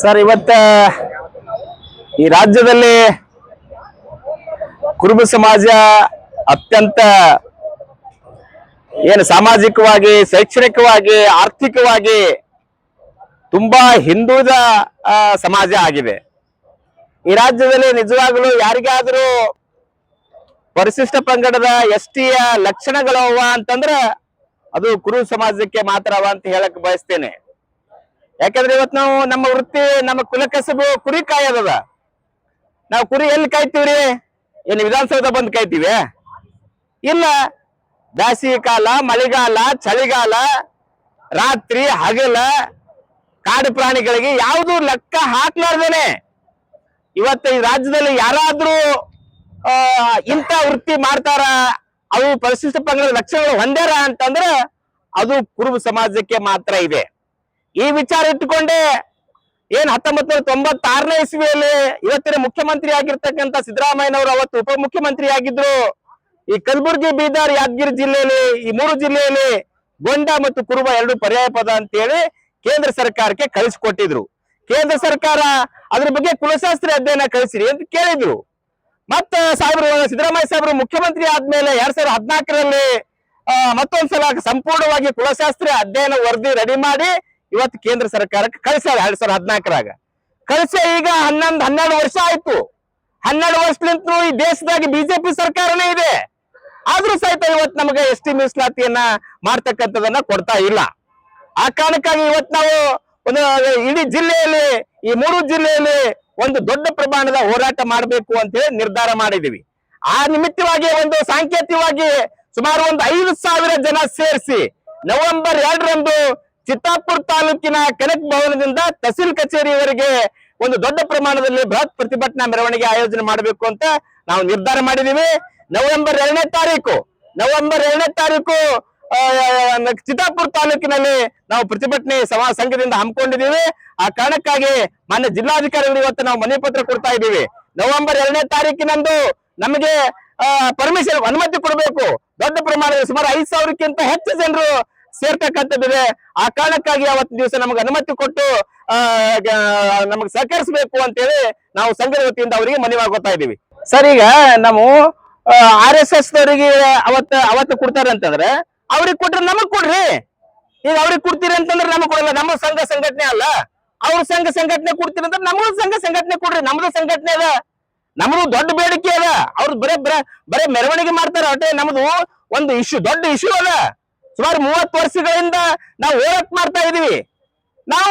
Sir, ಇವತ್ತ ಈ ರಾಜ್ಯದಲ್ಲಿ ಕುರುಬ ಸಮಾಜ ಅತ್ಯಂತ ಏನು ಸಾಮಾಜಿಕವಾಗಿ, ಶೈಕ್ಷಣಿಕವಾಗಿ, ಆರ್ಥಿಕವಾಗಿ ತುಂಬಾ ಹಿಂದುಳಿದ ಸಮಾಜ ಆಗಿದೆ. ಈ ರಾಜ್ಯದಲ್ಲಿ ನಿಜವಾಗಲೂ ಯಾರಿಗಾದರೂ ಪರಿಶಿಷ್ಟ ಪಂಗಡದ ಎಸ್ ಟಿಯ ಲಕ್ಷಣಗಳವ ಅಂತಂದ್ರ ಅದು ಕುರು ಸಮಾಜಕ್ಕೆ ಮಾತ್ರ ಅವ ಅಂತ ಹೇಳಕ್ ಬಯಸ್ತೇನೆ. ಯಾಕಂದ್ರೆ ಇವತ್ತು ನಾವು ನಮ್ಮ ವೃತ್ತಿ, ನಮ್ಮ ಕುಲಕಸಬು ಕುರಿ ಕಾಯೋದದ ನಾವು ಕುರಿ ಎಲ್ಲಿ ಕಾಯ್ತೀವ್ರಿ? ಏನು ವಿಧಾನಸೌಧ ಬಂದು ಕಾಯ್ತೀವಿ. ಇಲ್ಲ ಬ್ಯಾಸಿಗೆ ಕಾಲ, ಮಳೆಗಾಲ, ಚಳಿಗಾಲ, ರಾತ್ರಿ, ಹಗಲ, ಕಾಡು ಪ್ರಾಣಿಗಳಿಗೆ ಯಾವುದು ಲೆಕ್ಕ ಹಾಕ್ಲಾರ್ದೇನೆ. ಇವತ್ತು ಈ ರಾಜ್ಯದಲ್ಲಿ ಯಾರಾದ್ರೂ ಇಂಥ ವೃತ್ತಿ ಮಾಡ್ತಾರ? ಅವು ಪರಿಶಿಷ್ಟ ಪಂಗಡದ ಲಕ್ಷಣಗಳು ಹೊಂದ್ಯಾರ ಅಂತಂದ್ರೆ ಅದು ಕುರುಬ ಸಮಾಜಕ್ಕೆ ಮಾತ್ರ ಇದೆ. ಈ ವಿಚಾರ ಇಟ್ಟುಕೊಂಡೇ ಏನ್ ಹತ್ತೊಂಬತ್ತು ತೊಂಬತ್ತಾರನೇ ಇಸ್ವಿಯಲ್ಲಿ ಇವತ್ತಿನ ಮುಖ್ಯಮಂತ್ರಿ ಆಗಿರ್ತಕ್ಕಂಥ ಸಿದ್ದರಾಮಯ್ಯನವರು ಅವತ್ತು ಉಪಮುಖ್ಯಮಂತ್ರಿ ಆಗಿದ್ರು. ಈ ಕಲಬುರಗಿ, ಬೀದರ್, ಯಾದಗಿರಿ ಜಿಲ್ಲೆಯಲ್ಲಿ, ಈ ಮೂರು ಜಿಲ್ಲೆಯಲ್ಲಿ ಗೊಂಡ ಮತ್ತು ಕುರುಬ ಎರಡು ಪರ್ಯಾಯ ಪದ ಅಂತೇಳಿ ಕೇಂದ್ರ ಸರ್ಕಾರಕ್ಕೆ ಕಳಿಸಿಕೊಟ್ಟಿದ್ರು. ಕೇಂದ್ರ ಸರ್ಕಾರ ಅದ್ರ ಬಗ್ಗೆ ಕುಲಶಾಸ್ತ್ರಿ ಅಧ್ಯಯನ ಕಳಿಸಿರಿ ಅಂತ ಕೇಳಿದ್ರು. ಮತ್ತ ಸಾಹೇಬ್ರು, ಸಿದ್ದರಾಮಯ್ಯ ಸಾಹೇಬ್ರು ಮುಖ್ಯಮಂತ್ರಿ ಆದ್ಮೇಲೆ ಎರಡ್ ಸಾವಿರದ ಹದಿನಾಲ್ಕರಲ್ಲಿ ಮತ್ತೊಂದ್ಸಲ ಸಂಪೂರ್ಣವಾಗಿ ಕುಲಶಾಸ್ತ್ರಿ ಅಧ್ಯಯನ ವರದಿ ರೆಡಿ ಮಾಡಿ ಇವತ್ತು ಕೇಂದ್ರ ಸರ್ಕಾರಕ್ಕೆ ಕಳಿಸ್ಯಾರ ಎರಡ್ ಸಾವಿರದ ಹದಿನಾಲ್ಕರಾಗ. ಕಳಿಸಿ ಈಗ ಹನ್ನೊಂದು, ಹನ್ನೆರಡು ವರ್ಷ ಆಯ್ತು. ಹನ್ನೆರಡು ವರ್ಷದಿಂದ ಈ ದೇಶದಾಗ ಬಿಜೆಪಿ ಸರ್ಕಾರನೇ ಇದೆ. ಆದ್ರೂ ಸಹಿತ ಇವತ್ತು ನಮಗೆ ಎಸ್ ಟಿ ಮೀಸಲಾತಿಯನ್ನ ಮಾಡ್ತಕ್ಕಂಥದನ್ನ ಕೊಡ್ತಾ ಇಲ್ಲ. ಆ ಕಾರಣಕ್ಕಾಗಿ ಇವತ್ತು ನಾವು ಒಂದು, ಇಡೀ ಜಿಲ್ಲೆಯಲ್ಲಿ, ಈ ಮೂರು ಜಿಲ್ಲೆಯಲ್ಲಿ ಒಂದು ದೊಡ್ಡ ಪ್ರಮಾಣದ ಹೋರಾಟ ಮಾಡಬೇಕು ಅಂತ ಹೇಳಿ ನಿರ್ಧಾರ ಮಾಡಿದೀವಿ. ಆ ನಿಮಿತ್ತವಾಗಿ ಒಂದು ಸಾಂಕೇತಿಕವಾಗಿ ಸುಮಾರು ಒಂದು ಐದು ಸಾವಿರ ಜನ ಸೇರಿಸಿ ನವೆಂಬರ್ ಎರಡರಂದು ಚಿತ್ತಾಪುರ ತಾಲೂಕಿನ ಕನಕ್ ಭವನದಿಂದ ತಹಸೀಲ್ ಕಚೇರಿಯವರೆಗೆ ಒಂದು ದೊಡ್ಡ ಪ್ರಮಾಣದಲ್ಲಿ ಬೃಹತ್ ಪ್ರತಿಭಟನಾ ಮೆರವಣಿಗೆ ಆಯೋಜನೆ ಮಾಡಬೇಕು ಅಂತ ನಾವು ನಿರ್ಧಾರ ಮಾಡಿದೀವಿ ನವೆಂಬರ್ ಎರಡನೇ ತಾರೀಕು, ನವೆಂಬರ್ ಎರಡನೇ ತಾರೀಕು ಚಿತ್ತಾಪುರ್ ತಾಲೂಕಿನಲ್ಲಿ ನಾವು ಪ್ರತಿಭಟನೆ ಸಮಾಜ ಸಂಘದಿಂದ ಹಮ್ಮಿಕೊಂಡಿದ್ದೀವಿ. ಆ ಕಾರಣಕ್ಕಾಗಿ ಮಾನ್ಯ ಜಿಲ್ಲಾಧಿಕಾರಿಗಳು ಇವತ್ತು ನಾವು ಮನವಿ ಪತ್ರ ಕೊಡ್ತಾ ಇದ್ದೀವಿ. ನವೆಂಬರ್ ಎರಡನೇ ತಾರೀಕಿನಂದು ನಮಗೆ ಪರ್ಮಿಷನ್ ಅನುಮತಿ ಕೊಡಬೇಕು. ದೊಡ್ಡ ಪ್ರಮಾಣದಲ್ಲಿ ಸುಮಾರು ಐದು ಸಾವಿರಕ್ಕಿಂತ ಹೆಚ್ಚು ಜನರು ಸೇರ್ತಕ್ಕಂಥದ್ದಿದೆ ಆ ಕಾರಣಕ್ಕಾಗಿ ಅವತ್ತು ದಿವಸ ನಮಗೆ ಅನುಮತಿ ಕೊಟ್ಟು ನಮಗೆ ಸಹಕರಿಸಬೇಕು ಅಂತೇಳಿ ನಾವು ಸಂಘದ ವತಿಯಿಂದ ಅವರಿಗೆ ಮನವಿ ಮಾಡ್ಕೊತಾ ಇದ್ದೀವಿ. ಸರ್, ಈಗ ನಾವು ಆರ್ ಎಸ್ ಎಸ್ ದವರಿಗೆ ಅವತ್ತ, ಅವತ್ತು ಕೊಡ್ತಾರೆ ಅಂತಂದ್ರೆ ಅವ್ರಿಗೆ ಕೊಟ್ರೆ ನಮಗ್ ಕೊಡ್ರಿ. ಈಗ ಅವ್ರಿಗೆ ಕೊಡ್ತೀರಿ ಅಂತಂದ್ರೆ ನಮಗ್ ಕೊಡಲ್ಲ. ನಮ್ಮ ಸಂಘ ಸಂಘಟನೆ ಅಲ್ಲ. ಅವ್ರ ಸಂಘ ಸಂಘಟನೆ ಕೊಡ್ತೀರಿ ಅಂದ್ರೆ ನಮಗೂ ಸಂಘ ಸಂಘಟನೆ ಕೊಡ್ರಿ. ನಮ್ದು ಸಂಘಟನೆ ಅದ. ನಮ್ದು ದೊಡ್ಡ ಬೇಡಿಕೆ ಅದ. ಅವ್ರು ಬರೇ ಬರೇ ಮೆರವಣಿಗೆ ಮಾಡ್ತಾರ ಅಟೇ ನಮ್ದು ಒಂದು ಇಶ್ಯೂ, ದೊಡ್ಡ ಇಶ್ಯೂ ಅದ. ಸುಮಾರು ಮೂವತ್ತು ವರ್ಷಗಳಿಂದ ನಾವು ಹೋರಾಟ ಮಾಡ್ತಾ ಇದೀವಿ. ನಾವು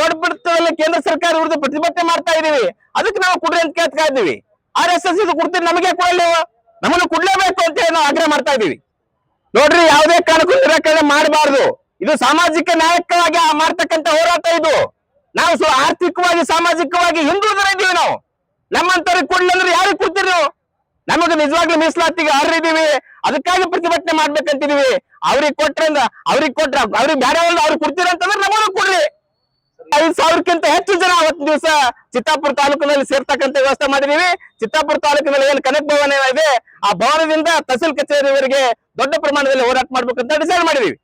ದೊಡ್ಡ ಮಟ್ಟದಲ್ಲಿ ಕೇಂದ್ರ ಸರ್ಕಾರ ವಿರುದ್ಧ ಪ್ರತಿಭಟನೆ ಮಾಡ್ತಾ ಇದೀವಿ. ಅದಕ್ಕೆ ನಾವು ಕೊಡ್ರಿ ಅಂತ ಕೇಳ್ತಾ ಇದೀವಿ ಆರ್ ಎಸ್ ಎಸ್ ಇದು ಕೊಡ್ತೀರಿ ನಮಗೆ ಕೊಡಲಿ ನಮ್ಮನ್ನು ಕೊಡ್ಲೇಬೇಕು ಅಂತ ಹೇಳಿ ನಾವು ಆಗ್ರಹ ಮಾಡ್ತಾ ಇದೀವಿ. ನೋಡ್ರಿ, ಯಾವುದೇ ಕಾರಣಕ್ಕೂ ನಿರಾಕರಣೆ ಮಾಡಬಾರ್ದು. ಇದು ಸಾಮಾಜಿಕ ನಾಯಕವಾಗಿ ಮಾಡ್ತಕ್ಕಂತ ಹೋರಾಟ ಇದು. ನಾವು ಆರ್ಥಿಕವಾಗಿ, ಸಾಮಾಜಿಕವಾಗಿ ಹಿಂದೂ ಇದೀವಿ ನಾವು. ನಮ್ಮಂತವ್ರಿಗೆ ಕೊಡ್ಲಿ ಅಂದ್ರೆ ಯಾರಿಗೆ ಕೊಡ್ತೀರಿ ನೀವು? ನಮಗೆ ನಿಜವಾಗ್ಲೂ ಮೀಸಲಾತಿಗೆ ಅರ್ರಿದೀವಿ ಅದಕ್ಕಾಗಿ ಪ್ರತಿಭಟನೆ ಮಾಡ್ಬೇಕಂತಿದೀವಿ ಅವ್ರಿಗೆ ಕೊಟ್ರೆ ಅಂದ್ರ ಅವ್ರಿಗೆ ಕೊಟ್ರ, ಅವ್ರಿಗೆ ಬೇರೆ ಒಂದು ಅವ್ರಿಗೆ ಕೊಡ್ತೀರಂತಂದ್ರೆ ನಮಗೂ ಕೊಡ್ರಿ. ಐದು ಸಾವಿರಕ್ಕಿಂತ ಹೆಚ್ಚು ಜನ ಅವತ್ತು ದಿವಸ ಚಿತ್ತಾಪುರ ತಾಲೂಕಿನಲ್ಲಿ ಸೇರ್ತಕ್ಕಂತ ವ್ಯವಸ್ಥೆ ಮಾಡಿದೀವಿ ಚಿತ್ತಾಪುರ ತಾಲೂಕಿನಲ್ಲಿ ಏನು ಕನೆಕ್ಟ್ ಭವನ ಇದೆ, ಆ ಭವನದಿಂದ ತಹಸೀಲ್ ಕಚೇರಿವರೆಗೆ ದೊಡ್ಡ ಪ್ರಮಾಣದಲ್ಲಿ ಹೋರಾಟ ಮಾಡ್ಬೇಕಂತ ಡಿಸೈಡ್ ಮಾಡಿದೀವಿ